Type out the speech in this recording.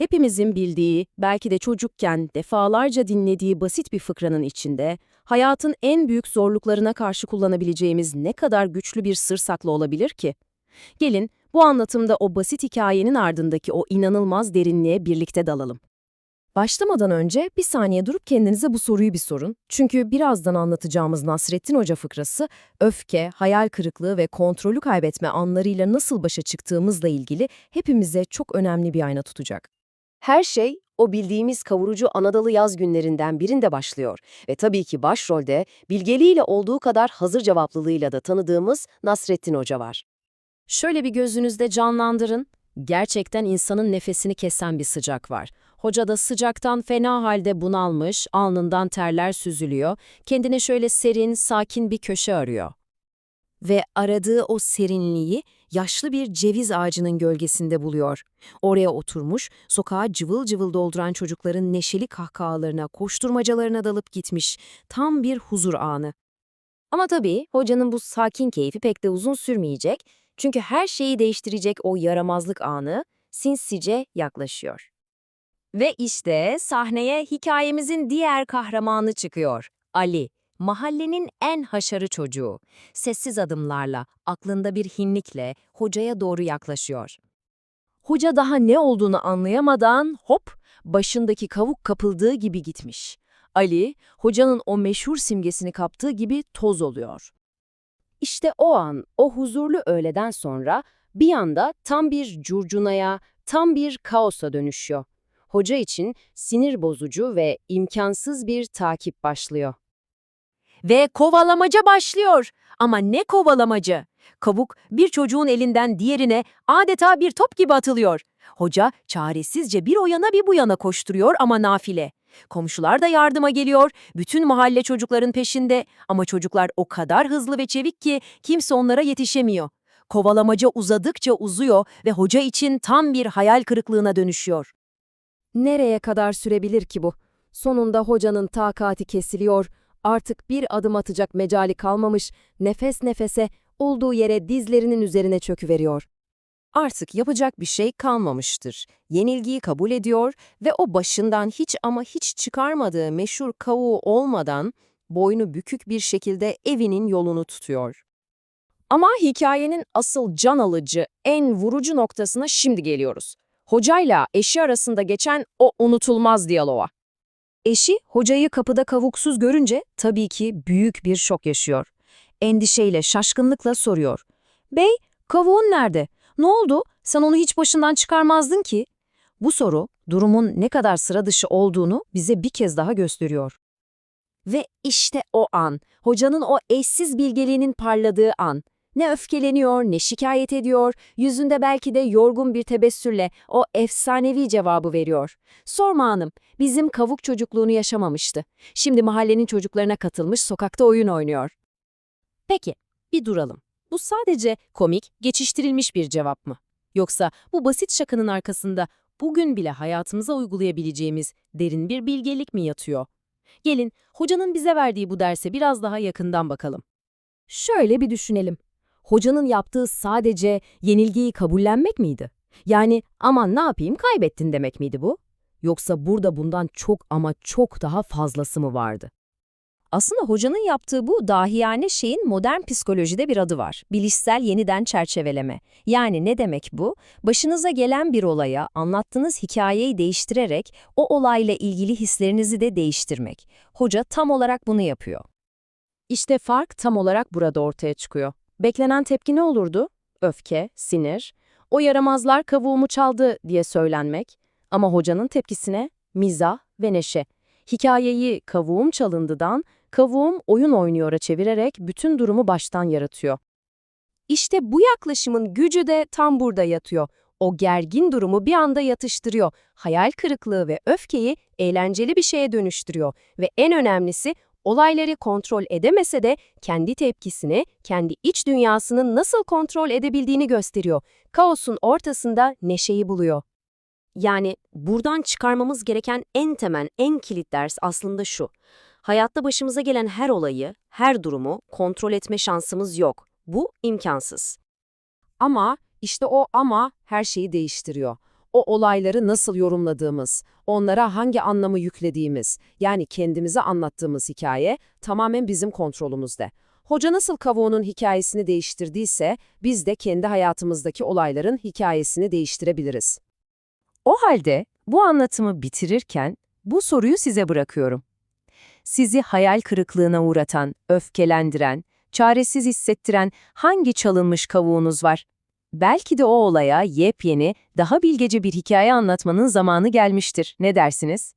Hepimizin bildiği, belki de çocukken defalarca dinlediği basit bir fıkranın içinde, hayatın en büyük zorluklarına karşı kullanabileceğimiz ne kadar güçlü bir sır saklı olabilir ki? Gelin, bu anlatımda o basit hikayenin ardındaki o inanılmaz derinliğe birlikte dalalım. Başlamadan önce bir saniye durup kendinize bu soruyu bir sorun. Çünkü birazdan anlatacağımız Nasrettin Hoca fıkrası, öfke, hayal kırıklığı ve kontrolü kaybetme anlarıyla nasıl başa çıktığımızla ilgili hepimize çok önemli bir ayna tutacak. Her şey o bildiğimiz kavurucu Anadolu yaz günlerinden birinde başlıyor ve tabii ki başrolde bilgeliğiyle olduğu kadar hazır cevaplılığıyla da tanıdığımız Nasrettin Hoca var. Şöyle bir gözünüzde canlandırın. Gerçekten insanın nefesini kesen bir sıcak var. Hoca da sıcaktan fena halde bunalmış, alnından terler süzülüyor, kendine şöyle serin, sakin bir köşe arıyor. Ve aradığı o serinliği yaşlı bir ceviz ağacının gölgesinde buluyor. Oraya oturmuş, sokağa cıvıl cıvıl dolduran çocukların neşeli kahkahalarına, koşturmacalarına dalıp gitmiş. Tam bir huzur anı. Ama tabii hocanın bu sakin keyfi pek de uzun sürmeyecek çünkü her şeyi değiştirecek o yaramazlık anı sinsice yaklaşıyor. Ve işte sahneye hikayemizin diğer kahramanı çıkıyor. Ali, mahallenin en haşarı çocuğu. Sessiz adımlarla, aklında bir hinlikle hocaya doğru yaklaşıyor. Hoca daha ne olduğunu anlayamadan hop başındaki kavuk kapıldığı gibi gitmiş. Ali, hocanın o meşhur simgesini kaptığı gibi toz oluyor. İşte o an, o huzurlu öğleden sonra bir anda tam bir curcunaya, tam bir kaosa dönüşüyor. Hoca için sinir bozucu ve imkansız bir takip başlıyor. Ve kovalamaca başlıyor. Ama ne kovalamacı? Kavuk bir çocuğun elinden diğerine adeta bir top gibi atılıyor. Hoca çaresizce bir o yana bir bu yana koşturuyor ama nafile. Komşular da yardıma geliyor, bütün mahalle çocukların peşinde ama çocuklar o kadar hızlı ve çevik ki kimse onlara yetişemiyor. Kovalamaca uzadıkça uzuyor ve hoca için tam bir hayal kırıklığına dönüşüyor. Nereye kadar sürebilir ki bu? Sonunda hocanın takati kesiliyor, artık bir adım atacak mecali kalmamış, nefes nefese olduğu yere dizlerinin üzerine çöküveriyor. Artık yapacak bir şey kalmamıştır. Yenilgiyi kabul ediyor ve o başından hiç ama hiç çıkarmadığı meşhur kavuğu olmadan boynu bükük bir şekilde evinin yolunu tutuyor. Ama hikayenin asıl can alıcı, en vurucu noktasına şimdi geliyoruz. Hocayla eşi arasında geçen o unutulmaz diyaloğa. Eşi hocayı kapıda kavuksuz görünce tabii ki büyük bir şok yaşıyor. Endişeyle, şaşkınlıkla soruyor. Bey, kavuğun nerede? Ne oldu? Sen onu hiç başından çıkarmazdın ki. Bu soru, durumun ne kadar sıra dışı olduğunu bize bir kez daha gösteriyor. Ve işte o an, hocanın o eşsiz bilgeliğinin parladığı an. Ne öfkeleniyor, ne şikayet ediyor, yüzünde belki de yorgun bir tebessürle o efsanevi cevabı veriyor. Sorma hanım, bizim kavuk çocukluğunu yaşamamıştı. Şimdi mahallenin çocuklarına katılmış, sokakta oyun oynuyor. Peki, bir duralım. Bu sadece komik, geçiştirilmiş bir cevap mı? Yoksa bu basit şakanın arkasında bugün bile hayatımıza uygulayabileceğimiz derin bir bilgelik mi yatıyor? Gelin, hocanın bize verdiği bu derse biraz daha yakından bakalım. Şöyle bir düşünelim. Hocanın yaptığı sadece yenilgiyi kabullenmek miydi? Yani aman ne yapayım kaybettin demek miydi bu? Yoksa burada bundan çok ama çok daha fazlası mı vardı? Aslında hocanın yaptığı bu dahiyane şeyin modern psikolojide bir adı var. Bilişsel yeniden çerçeveleme. Yani ne demek bu? Başınıza gelen bir olaya anlattığınız hikayeyi değiştirerek o olayla ilgili hislerinizi de değiştirmek. Hoca tam olarak bunu yapıyor. İşte fark tam olarak burada ortaya çıkıyor. Beklenen tepki ne olurdu? Öfke, sinir. O yaramazlar kavuğumu çaldı diye söylenmek. Ama hocanın tepkisine mizah ve neşe. Hikayeyi kavuğum çalındıdan kavuğum oyun oynuyor'a çevirerek bütün durumu baştan yaratıyor. İşte bu yaklaşımın gücü de tam burada yatıyor. O gergin durumu bir anda yatıştırıyor. Hayal kırıklığı ve öfkeyi eğlenceli bir şeye dönüştürüyor. Ve en önemlisi olayları kontrol edemese de kendi tepkisini, kendi iç dünyasının nasıl kontrol edebildiğini gösteriyor. Kaosun ortasında neşeyi buluyor. Yani buradan çıkarmamız gereken en temel, en kilit ders aslında şu. Hayatta başımıza gelen her olayı, her durumu kontrol etme şansımız yok. Bu imkansız. Ama işte o ama her şeyi değiştiriyor. O olayları nasıl yorumladığımız, onlara hangi anlamı yüklediğimiz, yani kendimize anlattığımız hikaye tamamen bizim kontrolümüzde. Hoca nasıl kavuğunun hikayesini değiştirdiyse, biz de kendi hayatımızdaki olayların hikayesini değiştirebiliriz. O halde bu anlatımı bitirirken bu soruyu size bırakıyorum. Sizi hayal kırıklığına uğratan, öfkelendiren, çaresiz hissettiren hangi çalınmış kavuğunuz var? Belki de o olaya yepyeni, daha bilgece bir hikaye anlatmanın zamanı gelmiştir. Ne dersiniz?